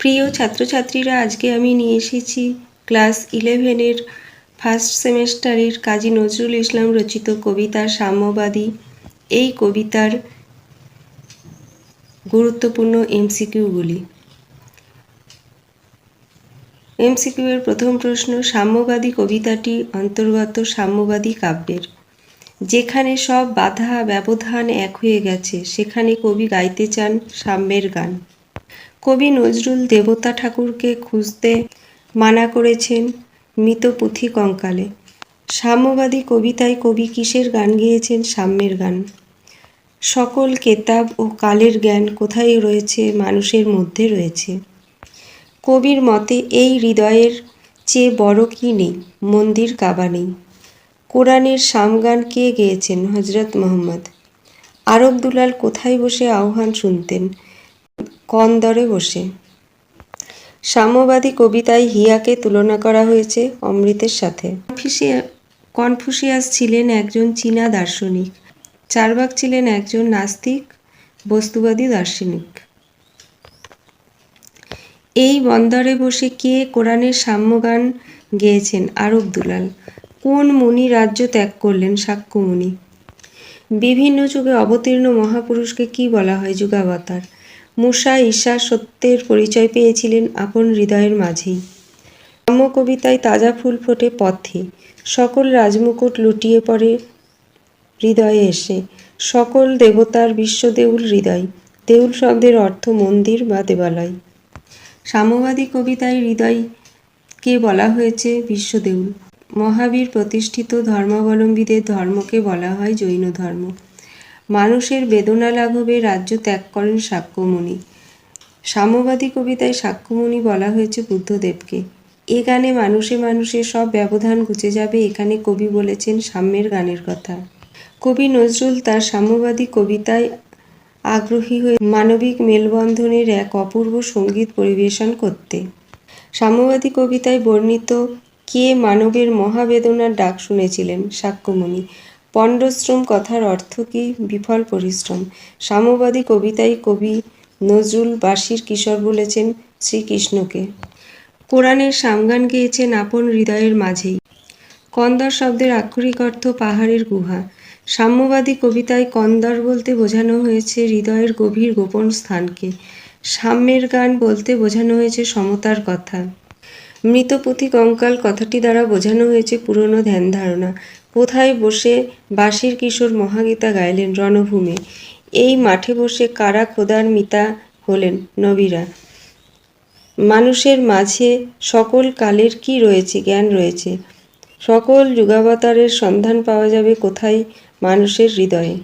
প্রিয় ছাত্রছাত্রীরা, আজকে আমি নিয়ে এসেছি ক্লাস ইলেভেনের ফার্স্ট সেমেস্টারের কাজী নজরুল ইসলাম রচিত কবিতা সাম্যবাদী। এই কবিতার গুরুত্বপূর্ণ এমসিকিউগুলি। এমসিকিউ এর প্রথম প্রশ্ন, সাম্যবাদী কবিতাটি অন্তর্গত সাম্যবাদী কাব্যের। যেখানে সব বাধা ব্যবধান এক হয়ে গেছে, সেখানে কবি গাইতে চান সাম্যের গান। কবি নজরুল দেবতা ঠাকুরকে খুঁজতে মানা করেছেন মৃত পুঁথি কঙ্কালে। সাম্যবাদী কবিতায় কবি কিসের গান গেয়েছেন সাম্যের গান? সকল কেতাব ও কালের জ্ঞান কোথায় রয়েছে, মানুষের মধ্যে রয়েছে? কবির মতে এই হৃদয়ের চেয়ে বড় কি নেই? মন্দির কাবা নেই। কোরআনের সামগান কে গেয়েছেন হজরত মোহাম্মদ? আরব দুলাল কোথায় বসে আহ্বান শুনতেন? কন্দরে বসে। সাম্যবাদী কবিতায় হিয়াকে তুলনা করা হয়েছে অমৃতের সাথে। কনফুসিয়া- কনফুসিয়াস ছিলেন একজন চীনা দার্শনিক। চারবাক ছিলেন একজন নাস্তিক, বস্তুবাদী দার্শনিক। এই বন্দরে বসে কে কোরআনের সাম্যগান গেয়েছেন আরব দুলাল? কোন মুনি রাজ্য ত্যাগ করলেন সাক্ষ্য মুনি বিভিন্ন যুগে অবতীর্ণ মহাপুরুষকে কি বলা হয় যুগাবতার? মুসা ঈশা সত্যের পরিচয় পেয়েছিলেন আপন হৃদয়ের মাঝেই। কবিতায় তাজা ফুল ফোটে পথে। সকল রাজমুকুট লুটিয়ে পড়ে হৃদয়ে এসে। সকল দেবতার বিশ্বদেউল হৃদয়। দেউল শব্দের অর্থ মন্দির বা দেবালয়। সাম্যবাদী কবিতায় হৃদয়কে বলা হয়েছে বিশ্বদেউল। মহাবীর প্রতিষ্ঠিত ধর্মাবলম্বীদের ধর্মকে বলা হয় জৈন ধর্ম মানুষের বেদনা লাঘবে রাজ্য ত্যাগ করেন সাক্ষ্যমণি। সাম্যবাদী কবিতায় সাক্ষ্যমণি বলা হয়েছে বুদ্ধদেবকে। এ গানে মানুষে মানুষে সব ব্যবধান ঘুচে যাবে, এখানে কবি বলেছেন সাম্যের গানের কথা। কবি নজরুল তার সাম্যবাদী কবিতায় আগ্রহী হয়ে মানবিক মেলবন্ধনের এক অপূর্ব সংগীত পরিবেশন করতে। সাম্যবাদী কবিতায় বর্ণিত কে মানবের মহাবেদনার ডাক শুনেছিলেন সাক্ষ্যমণি। পণ্ডশ্রম কথার অর্থ কি? বিফল পরিশ্রম। সাম্যবাদী কবিতায় কবি নজরুল বাসির কিশোর বলেছেন, শ্রীকৃষ্ণকে। কোরআনের সামগান গেয়েছেন আপন হৃদয়ের মাঝেই। কন্দর শব্দের আক্ষরিক অর্থ পাহাড়ের গুহা। সাম্যবাদী কবিতায় কন্দর বলতে বোঝানো হয়েছে হৃদয়ের গভীর গোপন স্থানকে। সাম্যের গান বলতে বোঝানো হয়েছে সমতার কথা। মৃতপুঁথি কঙ্কাল কথাটি দ্বারা বোঝানো হয়েছে পুরনো ধ্যান ধারণা। কোথায় বসে বাঁশির কিশোর মহাগীতা গাইলেন রণভূমে? এই মাঠে বসে কারা খোদার মিতা হলেন নবীরা? মানুষের মাঝে সকল কালের কি রয়েছে, জ্ঞান রয়েছে? সকল যুগাবতারের সন্ধান পাওয়া যাবে কোথায় মানুষের হৃদয়ে?